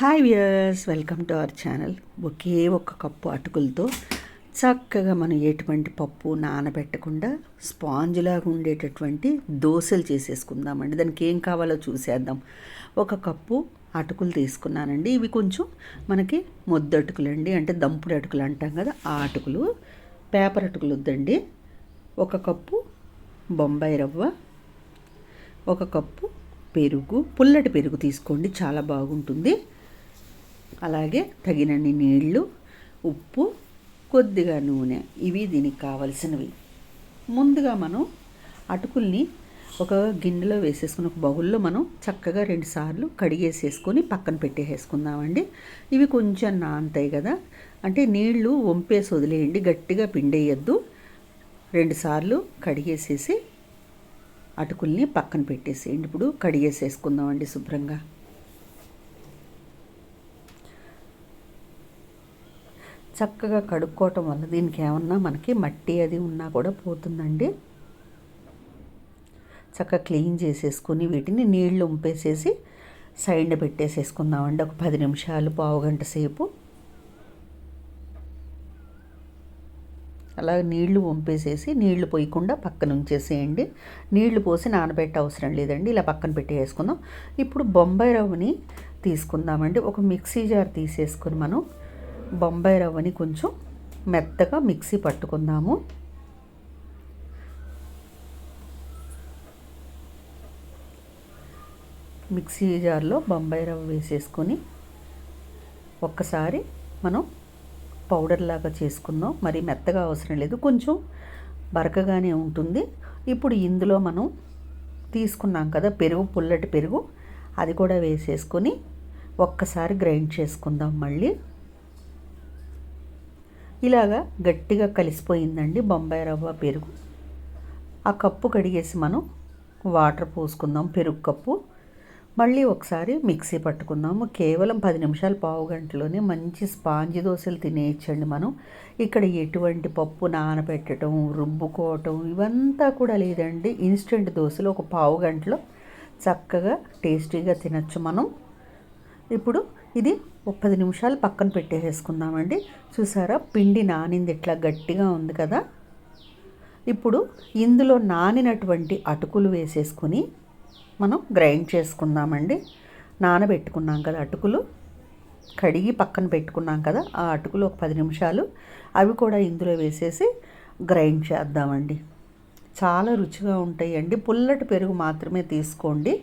Hi viewers welcome to our channel ఒకే ఒక కప్పు అటుకులతో చక్కగా మనం ఎటువంటి పప్పు నానబెట్టకుండా స్పాంజ్ లాగా ఉండేటటువంటి దోశలు చేసేసుకుందామండి. దానికి ఏం కావాలో చూసేద్దాం. ఒక కప్పు అటుకులు తీసుకున్నానండి. ఇవి కొంచెం మనకి ముద్దటుకులు అండి అంటే దంపుడు అటుకులు అంటాం కదా ఆ అటుకులు. పేపర్ అటుకులు వద్దండి. ఒక కప్పు బొంబాయి రవ్వ ఒక కప్పు పెరుగు పుల్లటి పెరుగు తీసుకోండి చాలా బాగుంటుంది. అలాగే తగినన్ని నీళ్ళు ఉప్పు కొద్దిగా నూనె. ఇవి దీనికి కావలసినవి. ముందుగా మనం అటుకుల్ని ఒక గిన్నెలో వేసేసుకుని ఒక బౌల్లో మనం చక్కగా రెండు సార్లు కడిగేసేసుకొని పక్కన పెట్టేసుకుందామండి ఇవి కొంచెం నాంతాయి కదా. అంటే నీళ్ళు వంపేసి వదిలేయండి గట్టిగా పిండేయద్దు. రెండుసార్లు కడిగేసేసి అటుకుల్ని పక్కన పెట్టేసేయండి. ఇప్పుడు కడిగేసేసుకుందామండి శుభ్రంగా. చక్కగా కడుక్కోవటం వల్ల దీనికి ఏమన్నా మనకి మట్టి అది ఉన్నా కూడా పోతుందండి. చక్కగా క్లీన్ చేసేసుకుని వీటిని నీళ్ళు ఉంపేసేసి సైడ్ పెట్టేసేసుకుందామండి. ఒక పది నిమిషాలు పావు గంట సేపు. అలా నీళ్ళు వంపేసేసి నీళ్ళు పోయకుండా పక్కన ఉంచేసేయండి. నీళ్ళు పోసి నానబెట్టే అవసరం లేదండి. ఇలా పక్కన పెట్టేసుకుందాం. ఇప్పుడు బొంబాయి రవ్వని తీసుకుందామండి. ఒక మిక్సీ జార్ తీసేసుకొని మనం బొంబాయి రవ్వని కొంచెం మెత్తగా మిక్సీ పట్టుకుందాము. మిక్సీ జార్లో బొంబాయి రవ్వ వేసేసుకొని ఒక్కసారి మనం పౌడర్ లాగా చేసుకుందాం. మరి మెత్తగా అవసరం లేదు కొంచెం బరకగానే ఉంటుంది. ఇప్పుడు ఇందులో మనం తీసుకున్నాం కదా పెరుగు పుల్లటి పెరుగు అది కూడా వేసేసుకొని ఒక్కసారి గ్రైండ్ చేసుకుందాం మళ్ళీ. ఇలాగా గట్టిగా కలిసిపోయిందండి బొంబాయి రవ్వ పెరుగు. ఆ కప్పు కడిగేసి మనం వాటర్ పోసుకుందాం పెరుగు కప్పు. మళ్ళీ ఒకసారి మిక్సీ పట్టుకుందాము. కేవలం పది నిమిషాలు పావు గంటలోనే మంచి స్పాంజి దోశలు తినేయచ్చండి మనం. ఇక్కడ ఎటువంటి పప్పు నానబెట్టడం రుబ్బుకోవటం ఇవంతా కూడా లేదండి. ఇన్స్టెంట్ దోశలు ఒక పావు గంటలో చక్కగా టేస్టీగా తినచ్చు మనం. ఇప్పుడు ఇది ఒక పది నిమిషాలు పక్కన పెట్టేసేసుకుందామండి. చూసారా? పిండి నానింది ఇట్లా గట్టిగా ఉంది కదా? ఇప్పుడు ఇందులో నానినటువంటి అటుకులు వేసేసుకొని మనం గ్రైండ్ చేసుకుందామండి. నానబెట్టుకున్నాం కదా అటుకులు. కడిగి పక్కన పెట్టుకున్నాం కదా ఆ అటుకులు ఒక పది నిమిషాలు. అవి కూడా ఇందులో వేసేసి గ్రైండ్ చేద్దామండి. చాలా రుచిగా ఉంటాయండి. పుల్లటి పెరుగు మాత్రమే తీసుకోండి.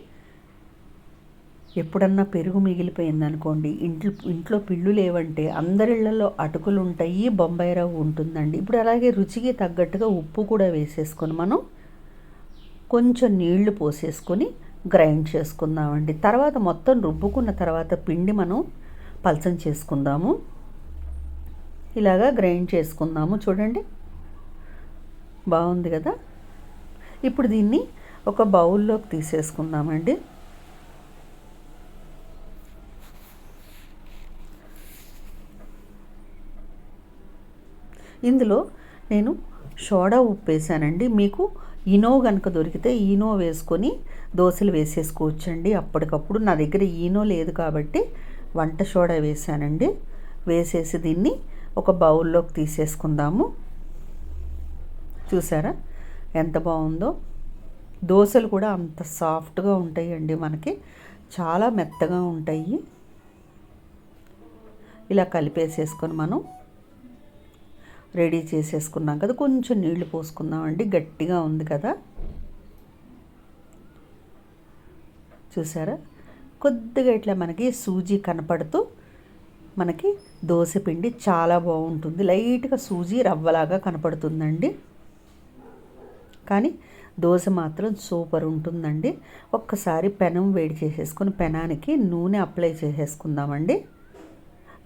ఎప్పుడన్నా పెరుగు మిగిలిపోయిందనుకోండి ఇంట్లో ఇంట్లో పిల్లు లేవంటే అందరిళ్ళలో అటుకులు ఉంటాయి బొంబాయి రవ్వ ఉంటుందండి. ఇప్పుడు అలాగే రుచికి తగ్గట్టుగా ఉప్పు కూడా వేసేసుకొని మనం కొంచెం నీళ్ళు పోసేసుకొని గ్రైండ్ చేసుకుందామండి. తర్వాత మొత్తం రుబ్బుకున్న తర్వాత పిండి మనం పలసం చేసుకుందాము. ఇలాగా గ్రైండ్ చేసుకుందాము. చూడండి బాగుంది కదా? ఇప్పుడు దీన్ని ఒక బౌల్లోకి తీసేసుకుందామండి. ఇందులో నేను సోడా ఉప్పు వేసానండి మీకు ఈనో కనుక దొరికితే ఈనో వేసుకొని దోశలు వేసేసుకోవచ్చండి. అప్పటికప్పుడు నా దగ్గర ఈనో లేదు కాబట్టి వంట సోడా వేసానండి. వేసేసి దీన్ని ఒక బౌల్లోకి తీసేసుకుందాము. చూసారా? ఎంత బాగుందో. దోశలు కూడా అంత సాఫ్ట్గా ఉంటాయండి మనకి. చాలా మెత్తగా ఉంటాయి. ఇలా కలిపేసేసుకొని మనం రెడీ చేసేసుకున్నాం కదా కొంచెం నీళ్ళు పోసుకుందామండి గట్టిగా ఉంది కదా. చూసారా? కొద్దిగా ఇట్లా మనకి సూజీ కనపడుతూ మనకి దోశ పిండి చాలా బాగుంటుంది. లైట్గా సూజీ రవ్వలాగా కనపడుతుందండి. కానీ దోశ మాత్రం సూపర్ ఉంటుందండి. ఒక్కసారి పెనం వేడి చేసేసుకొని పెనానికి నూనె అప్లై చేసేసుకుందామండి.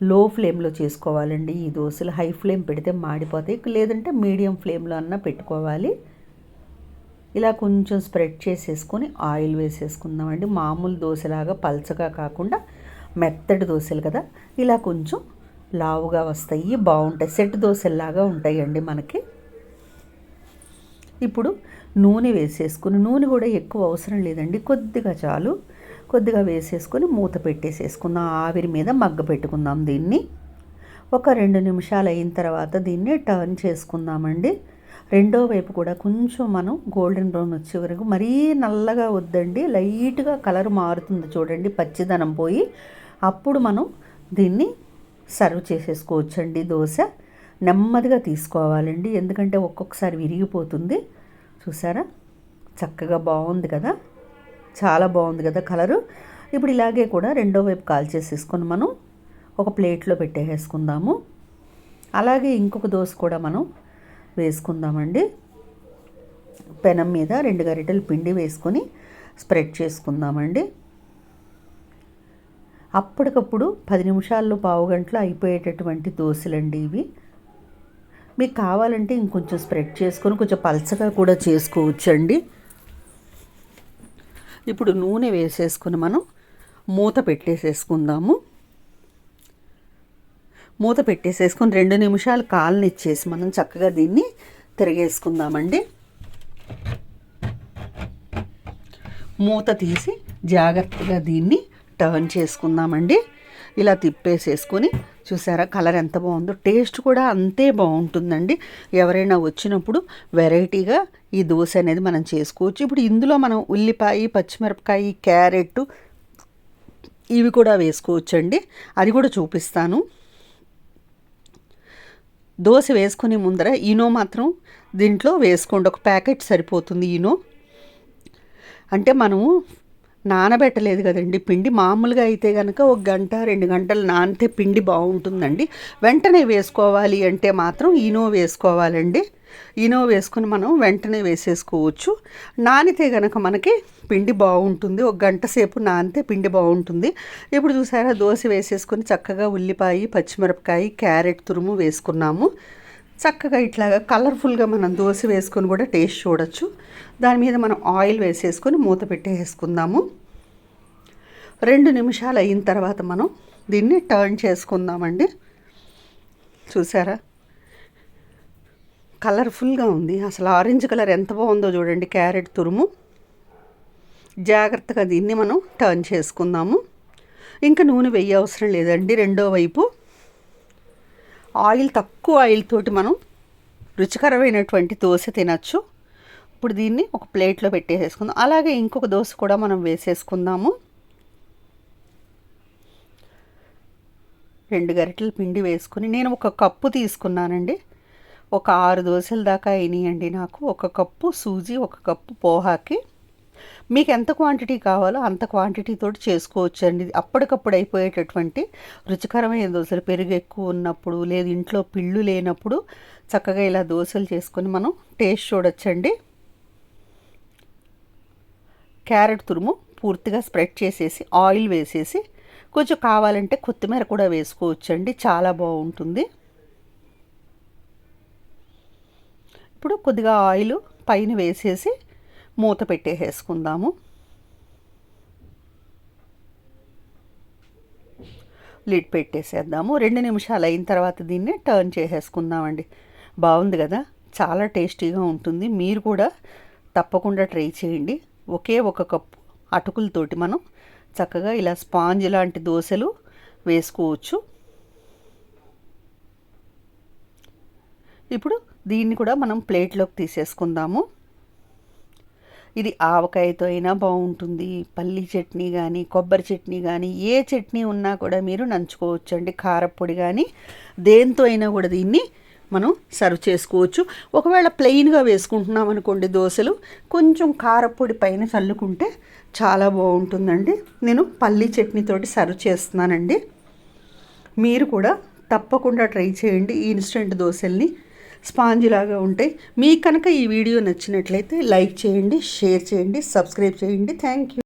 లో ఫ్లేమ్లో చేసుకోవాలండి. ఈ దోశలు హై ఫ్లేమ్ పెడితే మాడిపోతాయి. లేదంటే మీడియం ఫ్లేమ్లో అన్నా పెట్టుకోవాలి. ఇలా కొంచెం స్ప్రెడ్ చేసేసుకొని ఆయిల్ వేసేసుకుందామండి. మామూలు దోశలాగా పల్చగా కాకుండా మెత్తటి దోశలు కదా. ఇలా కొంచెం లావుగా వస్తాయి బాగుంటాయి. సెట్ దోశల్లాగా ఉంటాయండి మనకి. ఇప్పుడు నూనె వేసేసుకుని నూనె కూడా ఎక్కువ అవసరం లేదండి. కొద్దిగా చాలు. కొద్దిగా వేసేసుకొని మూత పెట్టేసేసుకుందాం ఆవిరి మీద మగ్గ పెట్టుకుందాం దీన్ని. ఒక రెండు నిమిషాలు అయిన తర్వాత దీన్ని టర్న్ చేసుకుందామండి. రెండో వైపు కూడా కొంచెం మనం గోల్డెన్ బ్రౌన్ వచ్చే వరకు మరీ నల్లగా వద్దండి. లైట్గా కలర్ మారుతుంది చూడండి పచ్చిదనం పోయి. అప్పుడు మనం దీన్ని సర్వ్ చేసేసుకోవచ్చండి దోశ. నెమ్మదిగా తీసుకోవాలండి ఎందుకంటే ఒక్కొక్కసారి విరిగిపోతుంది. చూసారా? చక్కగా బాగుంది కదా? చాలా బాగుంది కదా కలరు. ఇప్పుడు ఇలాగే కూడా రెండో వైపు కాల్ చేసేసుకొని మనం ఒక ప్లేట్లో పెట్టేసుకుందాము అలాగే ఇంకొక దోశ కూడా మనం వేసుకుందామండి. పెనం మీద రెండు గరిటెలు పిండి వేసుకొని స్ప్రెడ్ చేసుకుందామండి. అప్పటికప్పుడు పది నిమిషాల్లో పావు గంటలో అయిపోయేటటువంటి దోశలండి ఇవి. మీకు కావాలంటే ఇంకొంచెం స్ప్రెడ్ చేసుకొని కొంచెం పలచగా కూడా చేసుకోవచ్చండి. ఇప్పుడు నూనె వేసేసుకొని మనం మూత పెట్టేసేసుకుందాము. మూత పెట్టేసేసుకొని రెండు నిమిషాలు కాలనిచ్చేసి మనం చక్కగా దీన్ని తిరిగేసుకుందామండి. మూత తీసి జాగ్రత్తగా దీన్ని టర్న్ చేసుకుందామండి. ఇలా తిప్పేసేసుకొని చూసారా కలర్ ఎంత బాగుందో? టేస్ట్ కూడా అంతే బాగుంటుందండి. ఎవరైనా వచ్చినప్పుడు వెరైటీగా ఈ దోశ అనేది మనం చేసుకోవచ్చు. ఇప్పుడు ఇందులో మనం ఉల్లిపాయ పచ్చిమిరపకాయ క్యారెట్ ఇవి కూడా వేసుకోవచ్చండి. అది కూడా చూపిస్తాను. దోశ వేసుకునే ముందర ఈనో మాత్రం దీంట్లో వేసుకోండి. ఒక ప్యాకెట్ సరిపోతుంది ఈనో అంటే మనము నానబెట్టలేదు కదండి. పిండి మామూలుగా అయితే కనుక ఒక గంట రెండు గంటలు నానితే పిండి బాగుంటుందండి. వెంటనే వేసుకోవాలి అంటే మాత్రం ఈనో వేసుకోవాలండి. ఈనో వేసుకుని మనం వెంటనే వేసేసుకోవచ్చు. నానితే కనుక మనకి పిండి బాగుంటుంది. ఒక గంట సేపు నానితే పిండి బాగుంటుంది. ఇప్పుడు చూసారా దోశ వేసేసుకొని చక్కగా ఉల్లిపాయ పచ్చిమిరపకాయ క్యారెట్ తురుము వేసుకున్నాము. చక్కగా ఇట్లాగా కలర్ఫుల్గా మనం దోశ వేసుకొని కూడా టేస్ట్ చూడొచ్చు. దాని మీద మనం ఆయిల్ వేసేసుకొని మూత పెట్టేసుకుందాము. రెండు నిమిషాలు అయిన తర్వాత మనం దీన్ని టర్న్ చేసుకుందామండి. చూసారా? కలర్ఫుల్గా ఉంది. అసలు ఆరెంజ్ కలర్ ఎంత బాగుందో చూడండి క్యారెట్ తురుము. జాగ్రత్తగా దీన్ని మనం టర్న్ చేసుకుందాము. ఇంకా నూనె వెయ్యి అవసరం లేదండి రెండో వైపు. ఆయిల్ తక్కువ ఆయిల్ తోటి మనం రుచికరమైనటువంటి దోశ తినచ్చు. ఇప్పుడు దీన్ని ఒక ప్లేట్లో పెట్టేసేసుకుందాం. అలాగే ఇంకొక దోశ కూడా మనం వేసేసుకుందాము. రెండు గరిటెలు పిండి వేసుకుని నేను ఒక కప్పు తీసుకున్నానండి. ఒక ఆరు దోశల దాకా అయినాయండి నాకు. ఒక కప్పు సూజీ ఒక కప్పు పోహాకి. మీకు ఎంత క్వాంటిటీ కావాలో అంత క్వాంటిటీ తోటి చేసుకోవచ్చు అండి అప్పటికప్పుడు అయిపోయేటటువంటి రుచికరమైన దోశలు. పెరుగు ఎక్కువ ఉన్నప్పుడు లేదు ఇంట్లో పిళ్ళు లేనప్పుడు చక్కగా ఇలా దోశలు చేసుకొని మనం టేస్ట్ చూడొచ్చండి. క్యారెట్ తురుము పూర్తిగా స్ప్రెడ్ చేసేసి ఆయిల్ వేసేసి కొంచెం కావాలంటే కొత్తిమీర కూడా వేసుకోవచ్చండి. చాలా బాగుంటుంది. ఇప్పుడు కొద్దిగా ఆయిల్ పైన వేసేసి మూత పెట్టేసేసుకుందాము. లిడ్ పెట్టేసేద్దాము. రెండు నిమిషాలు అయిన తర్వాత దీన్ని టర్న్ చేసేసుకుందామండి. బాగుంది కదా? చాలా టేస్టీగా ఉంటుంది. మీరు కూడా తప్పకుండా ట్రై చేయండి. ఒకే ఒక కప్పు అటుకులతోటి మనం చక్కగా ఇలా స్పాంజ్ లాంటి దోశలు వేసుకోవచ్చు. ఇప్పుడు దీన్ని కూడా మనం ప్లేట్లోకి తీసేసుకుందాము. ఇది ఆవకాయతో అయినా బాగుంటుంది. పల్లి చట్నీ కానీ కొబ్బరి చట్నీ కానీ ఏ చట్నీ ఉన్నా కూడా మీరు నంచుకోవచ్చు అండి కారపొడి కానీ దేంతో అయినా కూడా దీన్ని మనం సర్వ్ చేసుకోవచ్చు. ఒకవేళ ప్లెయిన్గా వేసుకుంటున్నాం అనుకోండి దోశలు కొంచెం కారపొడి పైన చల్లుకుంటే చాలా బాగుంటుందండి. నేను పల్లి చట్నీతోటి సర్వ్ చేస్తున్నానండి. మీరు కూడా తప్పకుండా ట్రై చేయండి ఈ ఇన్స్టెంట్ దోశల్ని. స్పాంజ్ లాగా ఉంటాయి మీకు కనుక ఈ వీడియో నచ్చినట్లయితే లైక్ చేయండి షేర్ చేయండి సబ్స్క్రైబ్ చేయండి. Thank you